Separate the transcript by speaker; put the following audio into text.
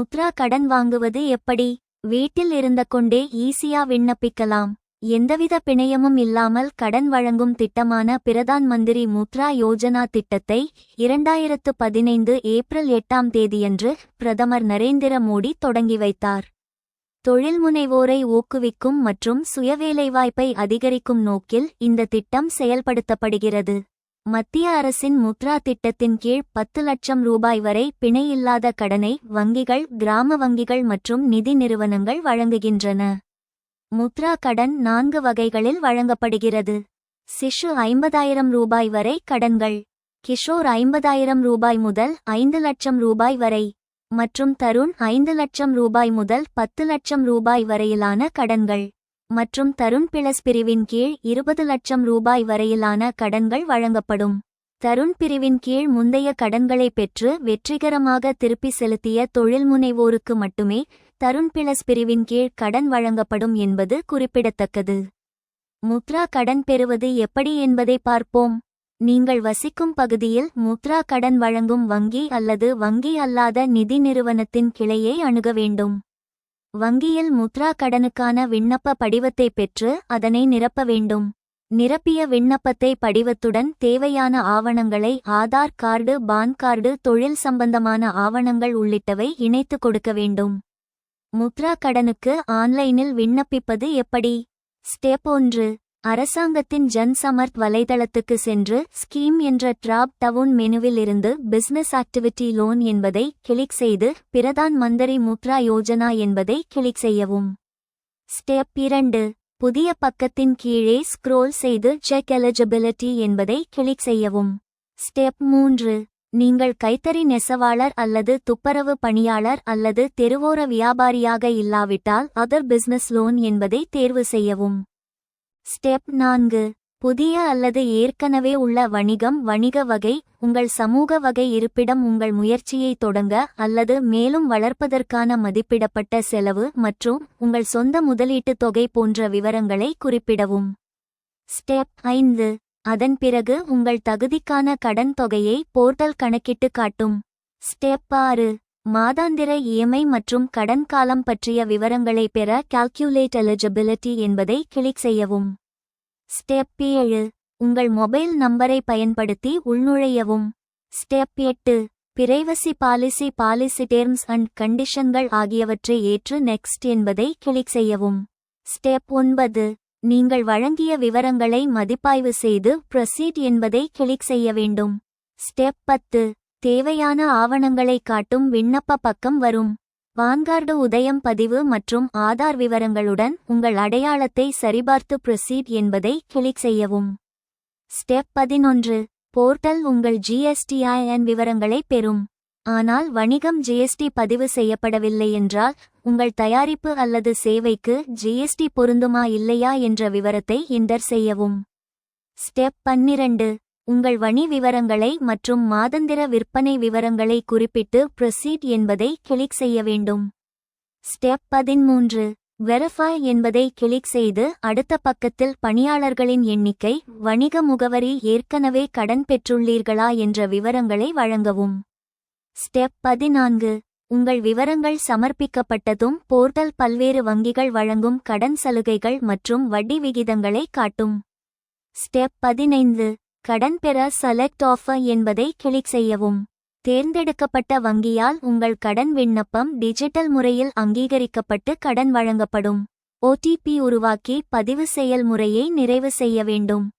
Speaker 1: முத்ரா கடன் வாங்குவது எப்படி? வீட்டில் இருந்த கொண்டே ஈஸியா விண்ணப்பிக்கலாம். எந்தவித பிணையமும் இல்லாமல் கடன் வழங்கும் திட்டமான பிரதான் மந்திரி முத்ரா யோஜனா திட்டத்தை இரண்டாயிரத்து பதினைந்து ஏப்ரல் எட்டாம் தேதியன்று பிரதமர் நரேந்திர மோடி தொடங்கி வைத்தார். தொழில்முனைவோரை ஊக்குவிக்கும் மற்றும் சுயவேலைவாய்ப்பை அதிகரிக்கும் நோக்கில் இந்த திட்டம் செயல்படுத்தப்படுகிறது. மத்திய அரசின் முத்ரா திட்டத்தின் கீழ் பத்து லட்சம் ரூபாய் வரை பிணையில்லாத கடனை வங்கிகள் கிராம வங்கிகள் மற்றும் நிதி நிறுவனங்கள் வழங்குகின்றன. முத்ரா கடன் நான்கு வகைகளில் வழங்கப்படுகிறது. சிஷு ஐம்பதாயிரம் ரூபாய் வரை கடன்கள். கிஷோர் ஐம்பதாயிரம் ரூபாய் முதல் ஐந்து லட்சம் ரூபாய் வரை. மற்றும் தருண் ஐந்து லட்சம் ரூபாய் முதல் பத்து லட்சம் ரூபாய் வரையிலான கடன்கள். மற்றும் தருண் பிளஸ் பிரிவின் கீழ் இருபது லட்சம் ரூபாய் வரையிலான கடன்கள் வழங்கப்படும். தருண் பிரிவின் கீழ் முந்தைய கடன்களை பெற்று வெற்றிகரமாக திருப்பி செலுத்திய தொழில்முனைவோருக்கு மட்டுமே தருண் பிளஸ் பிரிவின் கீழ் கடன் வழங்கப்படும் என்பது குறிப்பிடத்தக்கது. முத்ரா கடன் பெறுவது எப்படி என்பதை பார்ப்போம். நீங்கள் வசிக்கும் பகுதியில் முத்ரா கடன் வழங்கும் வங்கி அல்லது வங்கி அல்லாத நிதி நிறுவனத்தின் கிளையை அணுக வேண்டும். வங்கியில் முத்ரா கடனுக்கான விண்ணப்ப படிவத்தை பெற்று அதனை நிரப்ப வேண்டும். நிரப்பிய விண்ணப்பத்தை படிவத்துடன் தேவையான ஆவணங்களை ஆதார் கார்டு பான் கார்டு தொழில் சம்பந்தமான ஆவணங்கள் உள்ளிட்டவை இணைத்து கொடுக்க வேண்டும். முத்ரா கடனுக்கு ஆன்லைனில் விண்ணப்பிப்பது எப்படி? ஸ்டெப் ஒன்று. அரசாங்கத்தின் ஜன் சமர்த் வலைதளத்துக்கு சென்று ஸ்கீம் என்ற டிராப் டவுன் மெனுவில் இருந்து பிசினஸ் ஆக்டிவிட்டி லோன் என்பதை கிளிக் செய்து பிரதான் மந்திரி முத்ரா யோஜனா என்பதை கிளிக் செய்யவும். ஸ்டெப் இரண்டு. புதிய பக்கத்தின் கீழே ஸ்க்ரோல் செய்து செக் எலிஜிபிலிட்டி என்பதை கிளிக் செய்யவும். ஸ்டெப் மூன்று. நீங்கள் கைத்தறி நெசவாளர் அல்லது துப்புரவு பணியாளர் அல்லது தெருவோர வியாபாரியாக இல்லாவிட்டால் அதர் பிசினஸ் லோன் என்பதை தேர்வு செய்யவும். ஸ்டெப் நான்கு. புதிய அல்லது ஏற்கனவே உள்ள வணிகம் வணிக வகை உங்கள் சமூக வகை இருப்பிடம் உங்கள் முயற்சியை தொடங்க அல்லது மேலும் வளர்ப்பதற்கான மதிப்பிடப்பட்ட செலவு மற்றும் உங்கள் சொந்த முதலீட்டுத் தொகை போன்ற விவரங்களை குறிப்பிடவும். ஸ்டெப் ஐந்து. அதன் பிறகு உங்கள் தகுதிக்கான கடன் தொகையை போர்ட்டல் கணக்கிட்டு காட்டும். ஸ்டெப் ஆறு. மாதாந்திர இஎம்ஐ மற்றும் கடன் காலம் பற்றிய விவரங்களை பெற கால்குலேட் எலிஜிபிலிட்டி என்பதை கிளிக் செய்யவும். ஸ்டெப் ஏழு. உங்கள் மொபைல் நம்பரை பயன்படுத்தி உள்நுழையவும். ஸ்டெப் எட்டு. Privacy policy policy terms and கண்டிஷன்கள் ஆகியவற்றை ஏற்று நெக்ஸ்ட் என்பதை கிளிக் செய்யவும். ஸ்டெப் ஒன்பது. நீங்கள் வழங்கிய விவரங்களை மதிப்பாய்வு செய்து ப்ரொசீட் என்பதை கிளிக் செய்ய வேண்டும். ஸ்டெப் பத்து. தேவையான ஆவணங்களை காட்டும் விண்ணப்ப பக்கம் வரும். வான்கார்டு உதயம் பதிவு மற்றும் ஆதார் விவரங்களுடன் உங்கள் அடையாளத்தை சரிபார்த்து ப்ரொசீட் என்பதை கிளிக் செய்யவும். ஸ்டெப் பதினொன்று. போர்ட்டல் உங்கள் ஜிஎஸ்டிஐஎன் விவரங்களை பெறும். ஆனால் வணிகம் ஜிஎஸ்டி பதிவு செய்யப்படவில்லை என்றால் உங்கள் தயாரிப்பு அல்லது சேவைக்கு ஜிஎஸ்டி பொருந்துமா இல்லையா என்ற விவரத்தை என்டர் செய்யவும். ஸ்டெப் பன்னிரண்டு. உங்கள் வணி விவரங்களை மற்றும் மாதந்திர விற்பனை விவரங்களை குறிப்பிட்டு ப்ரொசீட் என்பதை கிளிக் செய்ய வேண்டும். ஸ்டெப் பதிமூன்று வெரிஃபை என்பதை கிளிக் செய்து அடுத்த பக்கத்தில் பணியாளர்களின் எண்ணிக்கை வணிக முகவரி ஏற்கனவே கடன் பெற்றுள்ளீர்களா என்ற விவரங்களை வழங்கவும். ஸ்டெப் பதினான்கு. உங்கள் விவரங்கள் சமர்ப்பிக்கப்பட்டதும் போர்ட்டல் பல்வேறு வங்கிகள் வழங்கும் கடன் சலுகைகள் மற்றும் வட்டி விகிதங்களை காட்டும். ஸ்டெப் பதினைந்து. கடன் பெற செலக்ட் ஆஃபர் என்பதை கிளிக் செய்யவும். தேர்ந்தெடுக்கப்பட்ட வங்கியால் உங்கள் கடன் விண்ணப்பம் டிஜிட்டல் முறையில் அங்கீகரிக்கப்பட்டு கடன் வழங்கப்படும். ஓடிபி உருவாக்கி பதிவு செயல்முறையை நிறைவு செய்ய வேண்டும்.